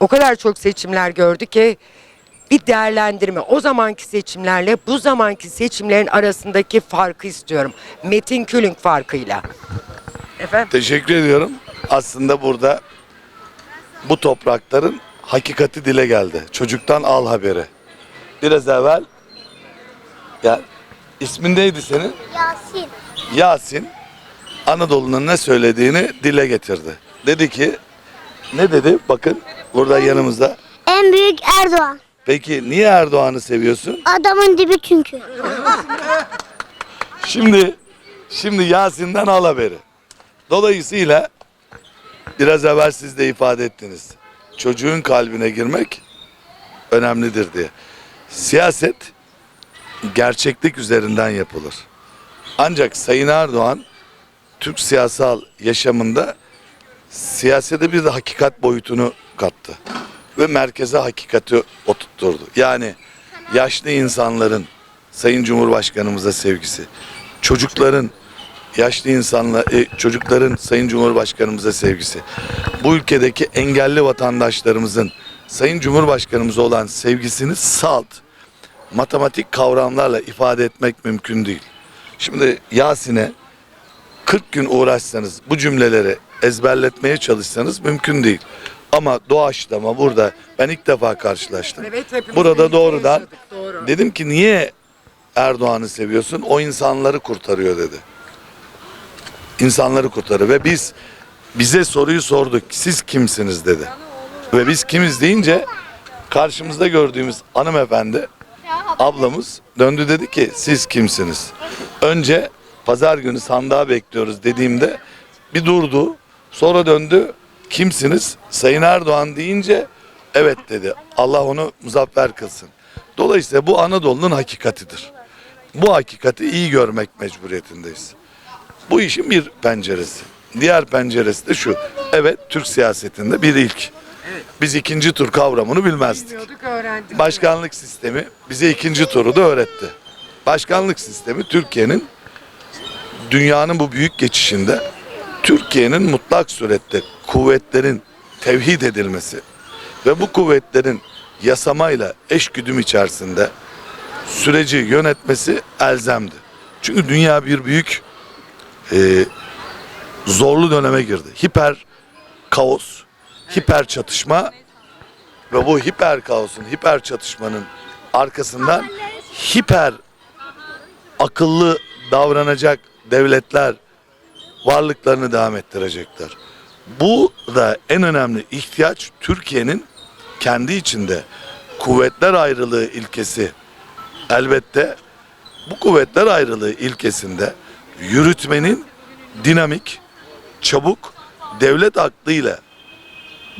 o kadar çok seçimler gördü ki bir değerlendirme. O zamanki seçimlerle bu zamanki seçimlerin arasındaki farkı istiyorum. Metin Külünk farkıyla. Efendim? Teşekkür ediyorum. Aslında burada bu toprakların hakikati dile geldi. Çocuktan al haberi. Biraz evvel ya ismin neydi senin? Yasin. Yasin Anadolu'nun ne söylediğini dile getirdi. Dedi ki ne dedi? Bakın burada yanımızda. En büyük Erdoğan. Peki niye Erdoğan'ı seviyorsun? Adamın dibi çünkü. Şimdi şimdi Yasin'den al haberi. Dolayısıyla biraz evvel siz de ifade ettiniz. Çocuğun kalbine girmek önemlidir diye. Siyaset gerçeklik üzerinden yapılır. Ancak Sayın Erdoğan Türk siyasal yaşamında siyasete bir de hakikat boyutunu kattı. Ve merkeze hakikati oturtturdu. Yani yaşlı insanların Sayın Cumhurbaşkanımıza sevgisi, çocukların yaşlı insanlar e, çocukların Sayın Cumhurbaşkanımıza sevgisi, bu ülkedeki engelli vatandaşlarımızın Sayın Cumhurbaşkanımıza olan sevgisini salt matematik kavramlarla ifade etmek mümkün değil. Şimdi Yasin'e 40 gün uğraşsanız bu cümleleri ezberletmeye çalışsanız mümkün değil. Ama doğaçlama burada ben ilk defa karşılaştım. Evet, burada doğrudan yaşadık, doğru. dedim ki niye Erdoğan'ı seviyorsun? O insanları kurtarıyor dedi. İnsanları kurtarıyor ve biz bize soruyu sorduk. Siz kimsiniz dedi. Ve biz kimiz deyince karşımızda gördüğümüz hanımefendi ablamız döndü dedi ki siz kimsiniz? Önce pazar günü sandığa bekliyoruz dediğimde bir durdu. Sonra döndü. Kimsiniz? Sayın Erdoğan deyince evet dedi. Allah onu muzaffer kılsın. Dolayısıyla bu Anadolu'nun hakikatidir. Bu hakikati iyi görmek mecburiyetindeyiz. Bu işin bir penceresi. Diğer penceresi de şu. Evet Türk siyasetinde bir ilk. Biz ikinci tur kavramını bilmezdik. Bilmiyorduk öğrendik. Başkanlık sistemi bize ikinci turu da öğretti. Başkanlık sistemi Türkiye'nin dünyanın bu büyük geçişinde Türkiye'nin mutlak surette kuvvetlerin tevhid edilmesi ve bu kuvvetlerin yasamayla eşgüdüm içerisinde süreci yönetmesi elzemdi. Çünkü dünya bir büyük e, zorlu döneme girdi. Hiper kaos, hiper çatışma ve bu hiper kaosun, hiper çatışmanın arkasından hiper akıllı davranacak devletler varlıklarını devam ettirecekler. Bu da en önemli ihtiyaç Türkiye'nin kendi içinde kuvvetler ayrılığı ilkesi elbette bu kuvvetler ayrılığı ilkesinde yürütmenin dinamik, çabuk, devlet aklıyla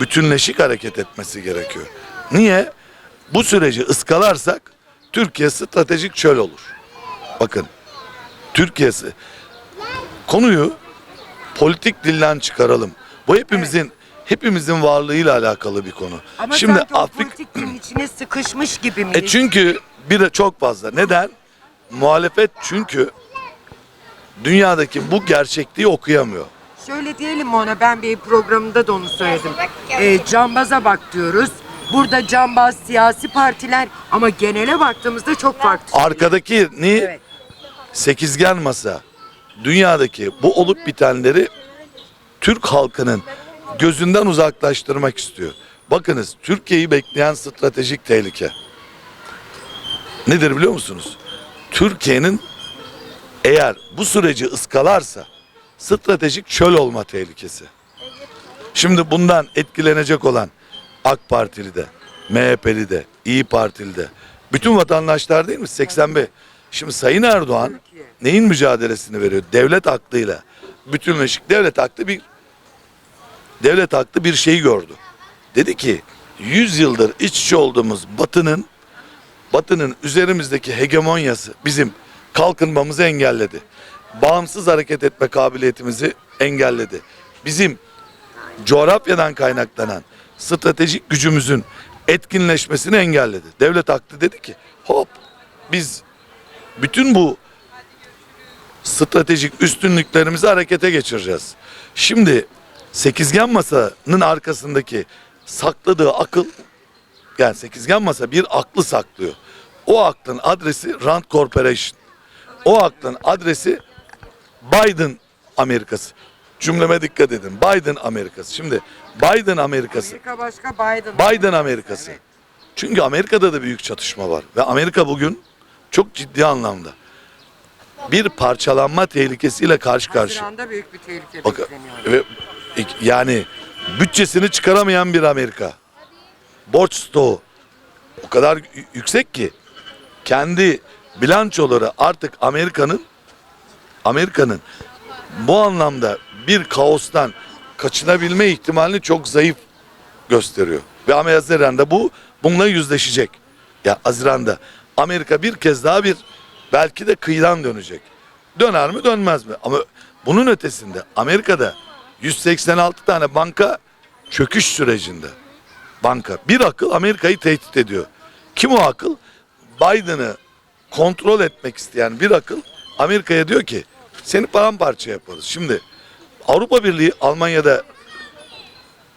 bütünleşik hareket etmesi gerekiyor. Niye? Bu süreci ıskalarsak Türkiye stratejik çöl olur. Bakın Türkiye'si konuyu politik dilden çıkaralım. Bu hepimizin hepimizin varlığıyla alakalı bir konu. Ama Şimdi sanki o Afrika politiklerin içine sıkışmış gibi miyiz? e çünkü bir de çok fazla. Neden? Muhalefet çünkü dünyadaki bu gerçekliği okuyamıyor. Şöyle diyelim mi ona ben bir programında da onu söyledim. Ee, cambaza bak diyoruz. Burada cambaz siyasi partiler ama genele baktığımızda çok farklı. Arkadaki ne? Evet. Sekizgen masa dünyadaki bu olup bitenleri Türk halkının gözünden uzaklaştırmak istiyor. Bakınız Türkiye'yi bekleyen stratejik tehlike. Nedir biliyor musunuz? Türkiye'nin eğer bu süreci ıskalarsa stratejik çöl olma tehlikesi. Şimdi bundan etkilenecek olan AK Partili de, MHP'li de, İyi Partili de, bütün vatandaşlar değil mi? 85. Şimdi Sayın Erdoğan neyin mücadelesini veriyor? Devlet aklıyla. Bütünleşik devlet aklı bir devlet aklı bir şeyi gördü. Dedi ki 100 yıldır iç içe olduğumuz Batı'nın Batı'nın üzerimizdeki hegemonyası bizim kalkınmamızı engelledi. Bağımsız hareket etme kabiliyetimizi engelledi. Bizim coğrafyadan kaynaklanan stratejik gücümüzün etkinleşmesini engelledi. Devlet aklı dedi ki hop biz bütün bu stratejik üstünlüklerimizi harekete geçireceğiz. Şimdi sekizgen masanın arkasındaki sakladığı akıl yani sekizgen masa bir aklı saklıyor. O aklın adresi Rand Corporation. O aklın adresi Biden Amerikası. Cümleme dikkat edin. Biden Amerikası. Şimdi Biden Amerikası. Amerika başka Biden. Biden Amerikası. Çünkü Amerika'da da büyük çatışma var. Ve Amerika bugün çok ciddi anlamda bir parçalanma tehlikesiyle karşı karşıya. Haziran'da büyük bir tehlike Bak, bekleniyor. ve yani bütçesini çıkaramayan bir Amerika. Borç stoğu o kadar y- yüksek ki kendi bilançoları artık Amerika'nın Amerika'nın bu anlamda bir kaostan kaçınabilme ihtimalini çok zayıf gösteriyor. Ve Haziran'da bu bununla yüzleşecek. Ya Haziran'da Amerika bir kez daha bir belki de kıyıdan dönecek. Döner mi dönmez mi? Ama bunun ötesinde Amerika'da 186 tane banka çöküş sürecinde. Banka. Bir akıl Amerika'yı tehdit ediyor. Kim o akıl? Biden'ı kontrol etmek isteyen bir akıl Amerika'ya diyor ki seni paramparça yaparız. Şimdi Avrupa Birliği Almanya'da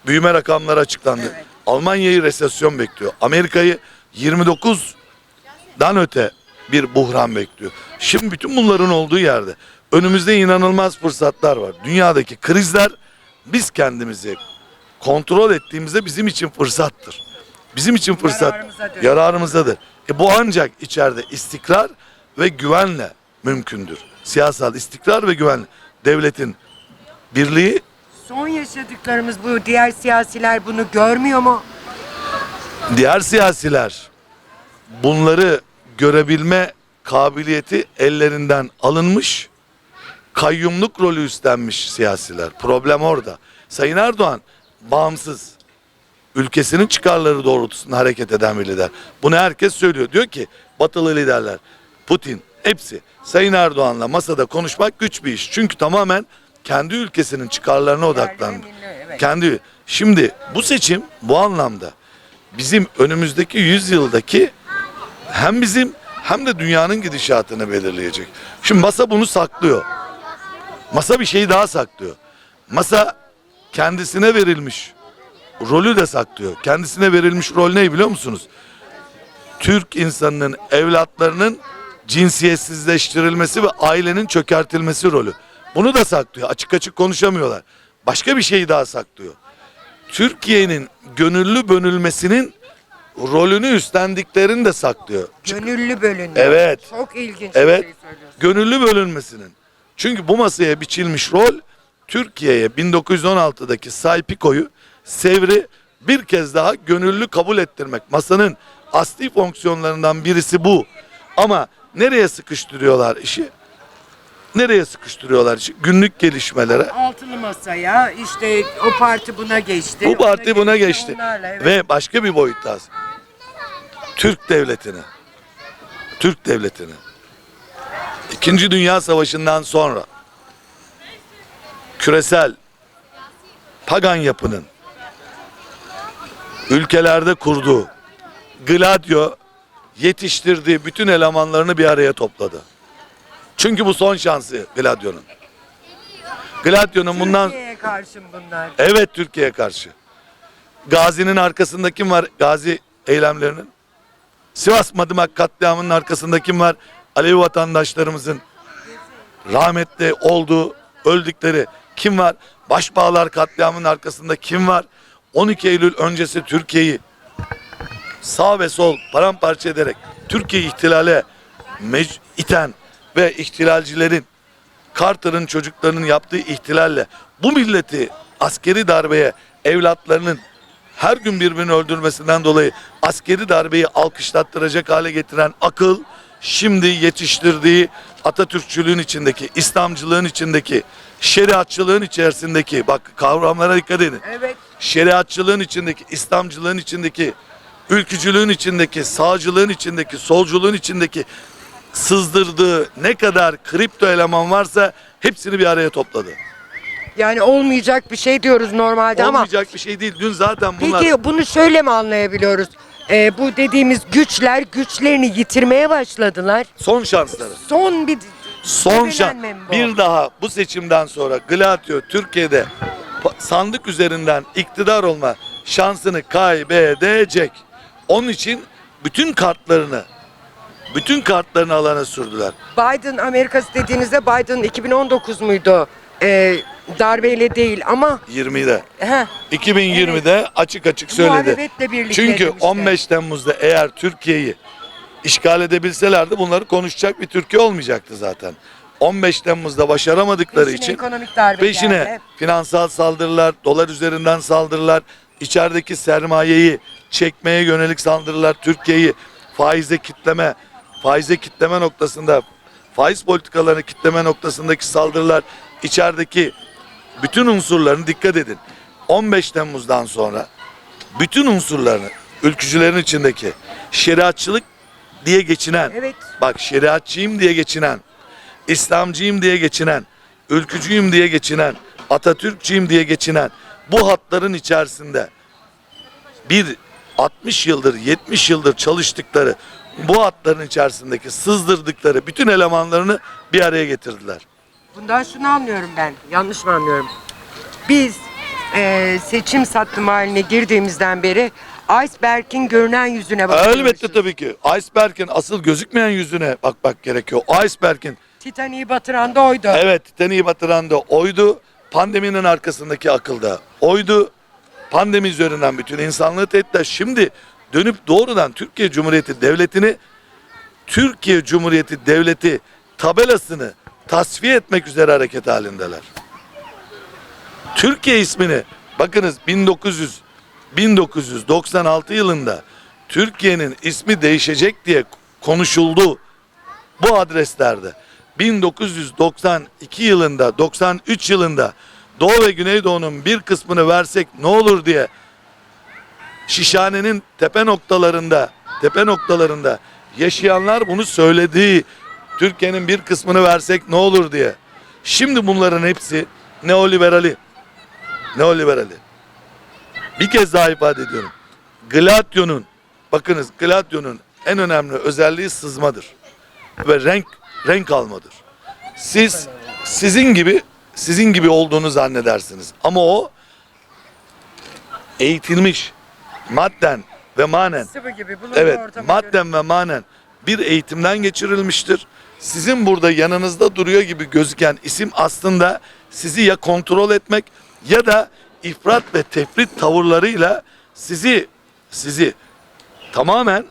büyüme rakamları açıklandı. Almanya'yı resesyon bekliyor. Amerika'yı 29'dan öte bir buhran bekliyor. Şimdi bütün bunların olduğu yerde önümüzde inanılmaz fırsatlar var. Dünyadaki krizler biz kendimizi kontrol ettiğimizde bizim için fırsattır. Bizim için fırsat Yararımızadır. yararımızdadır. E bu ancak içeride istikrar ve güvenle mümkündür. Siyasal istikrar ve güvenle. Devletin birliği Son yaşadıklarımız bu diğer siyasiler bunu görmüyor mu? diğer siyasiler bunları görebilme kabiliyeti ellerinden alınmış. Kayyumluk rolü üstlenmiş siyasiler. Problem orada. Sayın Erdoğan bağımsız ülkesinin çıkarları doğrultusunda hareket eden bir lider. Bunu herkes söylüyor. Diyor ki batılı liderler Putin hepsi Sayın Erdoğan'la masada konuşmak güç bir iş. Çünkü tamamen kendi ülkesinin çıkarlarına odaklandı. Kendi şimdi bu seçim bu anlamda bizim önümüzdeki 100 yıldaki hem bizim hem de dünyanın gidişatını belirleyecek. Şimdi masa bunu saklıyor. Masa bir şeyi daha saklıyor. Masa kendisine verilmiş rolü de saklıyor. Kendisine verilmiş rol ne biliyor musunuz? Türk insanının evlatlarının cinsiyetsizleştirilmesi ve ailenin çökertilmesi rolü. Bunu da saklıyor. Açık açık konuşamıyorlar. Başka bir şeyi daha saklıyor. Türkiye'nin gönüllü bölünmesinin rolünü üstlendiklerini de saklıyor. Gönüllü bölünüyor. Evet. Çok ilginç Evet. bir şey söylüyorsun. Gönüllü bölünmesinin. Çünkü bu masaya biçilmiş rol Türkiye'ye 1916'daki Saypiko'yu Sevr'i bir kez daha gönüllü kabul ettirmek. Masanın asli fonksiyonlarından birisi bu. Ama nereye sıkıştırıyorlar işi? Nereye sıkıştırıyorlar işi? Günlük gelişmelere. Altılı masaya işte o parti buna geçti. Bu ona parti buna geçti. onlarla, evet. Ve başka bir boyut daha. Türk devletini. Türk devletini. İkinci Dünya Savaşı'ndan sonra küresel pagan yapının ülkelerde kurduğu Gladio yetiştirdiği bütün elemanlarını bir araya topladı. Çünkü bu son şansı Gladio'nun. Gladio'nun bundan Türkiye'ye karşı bunlar. Evet Türkiye'ye karşı. Gazi'nin arkasında kim var? Gazi eylemlerinin. Sivas Madımak katliamının arkasında kim var? Alevi vatandaşlarımızın rahmetli olduğu, öldükleri kim var? Başbağlar katliamının arkasında kim var? 12 Eylül öncesi Türkiye'yi sağ ve sol paramparça ederek Türkiye ihtilale iten ve ihtilalcilerin Carter'ın çocuklarının yaptığı ihtilalle bu milleti askeri darbeye evlatlarının her gün birbirini öldürmesinden dolayı askeri darbeyi alkışlattıracak hale getiren akıl şimdi yetiştirdiği Atatürkçülüğün içindeki, İslamcılığın içindeki, şeriatçılığın içerisindeki bak kavramlara dikkat edin. Evet. Şeriatçılığın içindeki, İslamcılığın içindeki, ülkücülüğün içindeki, sağcılığın içindeki, solculuğun içindeki sızdırdığı ne kadar kripto eleman varsa hepsini bir araya topladı. Yani olmayacak bir şey diyoruz normalde ama Olmayacak bir şey değil. Dün zaten bunlar peki bunu şöyle mi anlayabiliyoruz? Ee, bu dediğimiz güçler güçlerini yitirmeye başladılar. son şansları. Son bir Son şans. Sinirlenme mi bu? Bir daha bu seçimden sonra Gladio Türkiye'de pa- sandık üzerinden iktidar olma şansını kaybedecek. Onun için bütün kartlarını bütün kartlarını alana sürdüler. Biden Amerikası dediğinizde Biden 2019 muydu? Ee, darbeyle değil ama 20'de. heh, 2020'de açık açık söyledi. muhalefetle birlikte Çünkü demişti. 15 Temmuz'da eğer Türkiye'yi işgal edebilselerdi bunları konuşacak bir Türkiye olmayacaktı zaten. 15 Temmuz'da başaramadıkları Peşine için ekonomik darbe peşine geldi. finansal saldırılar, dolar üzerinden saldırılar, içerideki sermayeyi çekmeye yönelik saldırılar, Türkiye'yi faize kitleme, faize kitleme noktasında, faiz politikalarını kitleme noktasındaki saldırılar, içerideki bütün unsurlarını dikkat edin. 15 Temmuz'dan sonra bütün unsurlarını ülkücülerin içindeki şeriatçılık diye geçinen, Evet. bak şeriatçıyım diye geçinen, İslamcıyım diye geçinen, ülkücüyüm diye geçinen, Atatürkçüyüm diye geçinen bu hatların içerisinde bir 60 yıldır 70 yıldır çalıştıkları bu hatların içerisindeki sızdırdıkları bütün elemanlarını bir araya getirdiler. Bundan şunu anlıyorum ben. Yanlış mı anlıyorum? Biz eee, seçim sattım haline girdiğimizden beri iceberg'in görünen yüzüne bakıyormuşuz. Elbette tabii ki. Iceberg'in asıl gözükmeyen yüzüne bakmak gerekiyor. Iceberg'in Titanic'i batıran da oydu. evet Titanic'i batıran da oydu. Pandeminin arkasındaki akıl da oydu. Pandemi üzerinden bütün insanlığı tehditler. Şimdi dönüp doğrudan Türkiye Cumhuriyeti Devleti'ni Türkiye Cumhuriyeti Devleti tabelasını tasfiye etmek üzere hareket halindeler. Türkiye ismini bakınız 1900 1996 yılında Türkiye'nin ismi değişecek diye konuşuldu bu adreslerde. 1992 yılında 93 yılında Doğu ve Güneydoğu'nun bir kısmını versek ne olur diye Şişhane'nin tepe noktalarında tepe noktalarında yaşayanlar bunu söyledi. Türkiye'nin bir kısmını versek ne olur diye. Şimdi bunların hepsi neoliberali. Neoliberali. Bir kez daha ifade ediyorum. Gladio'nun bakınız Gladio'nun en önemli özelliği sızmadır. Ve renk renk almadır. Siz sizin gibi sizin gibi olduğunu zannedersiniz. Ama o eğitilmiş madden ve manen Sıvı gibi Evet, göre- madden ve manen bir eğitimden geçirilmiştir. Sizin burada yanınızda duruyor gibi gözüken isim aslında sizi ya kontrol etmek ya da ifrat ve tefrit tavırlarıyla sizi sizi tamamen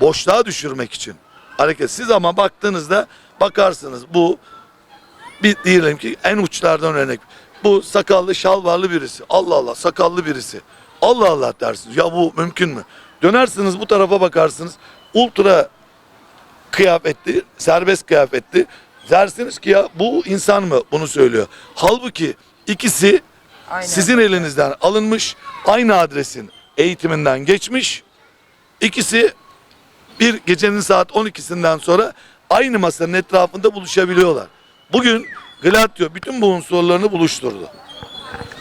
boşluğa düşürmek için hareket. Siz ama baktığınızda bakarsınız bu bir diyelim ki en uçlardan örnek. Bu sakallı şalvarlı birisi. Allah Allah sakallı birisi. Allah Allah dersiniz. Ya bu mümkün mü? Dönersiniz bu tarafa bakarsınız. Ultra kıyafetli, serbest kıyafetli. Dersiniz ki ya bu insan mı bunu söylüyor. Halbuki ikisi Aynen. sizin elinizden alınmış. Aynı adresin eğitiminden geçmiş. İkisi bir gecenin saat 12'sinden sonra aynı masanın etrafında buluşabiliyorlar. Bugün Gladio bütün bu unsurlarını buluşturdu.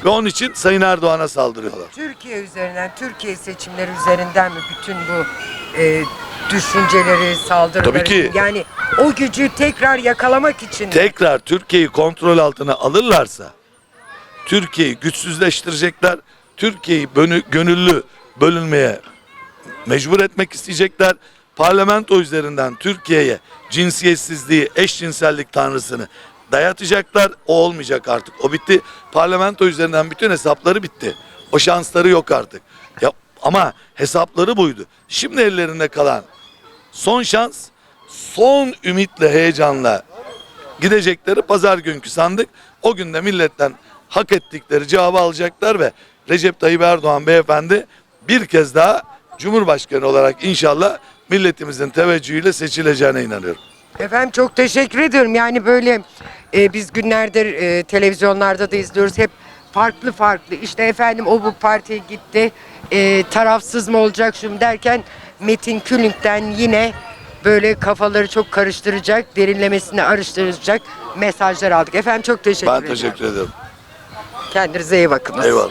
Ve onun için Sayın Erdoğan'a saldırıyorlar. Türkiye üzerinden, Türkiye seçimleri üzerinden mi bütün bu e, düşünceleri, saldırıları? Tabii ki. Yani o gücü tekrar yakalamak için? Tekrar Türkiye'yi kontrol altına alırlarsa Türkiye'yi güçsüzleştirecekler. Türkiye'yi bönü- gönüllü bölünmeye mecbur etmek isteyecekler. Parlamento üzerinden Türkiye'ye cinsiyetsizliği, eşcinsellik tanrısını dayatacaklar. O olmayacak artık. O bitti. Parlamento üzerinden bütün hesapları bitti. O şansları yok artık. Ya, ama hesapları buydu. Şimdi ellerinde kalan son şans, son ümitle, heyecanla gidecekleri pazar günkü sandık. O günde milletten hak ettikleri cevabı alacaklar ve Recep Tayyip Erdoğan beyefendi bir kez daha Cumhurbaşkanı olarak inşallah milletimizin teveccühüyle seçileceğine inanıyorum. Efendim çok teşekkür ediyorum. Yani böyle e, biz günlerdir e, televizyonlarda da izliyoruz. Hep farklı farklı. İşte efendim o bu partiye gitti. E, tarafsız mı olacak şunu derken Metin Külünk'ten yine böyle kafaları çok karıştıracak, derinlemesine araştıracak mesajlar aldık. Efendim çok teşekkür Ben ederim. teşekkür ederim. Kendinize iyi bakınız. Eyvallah.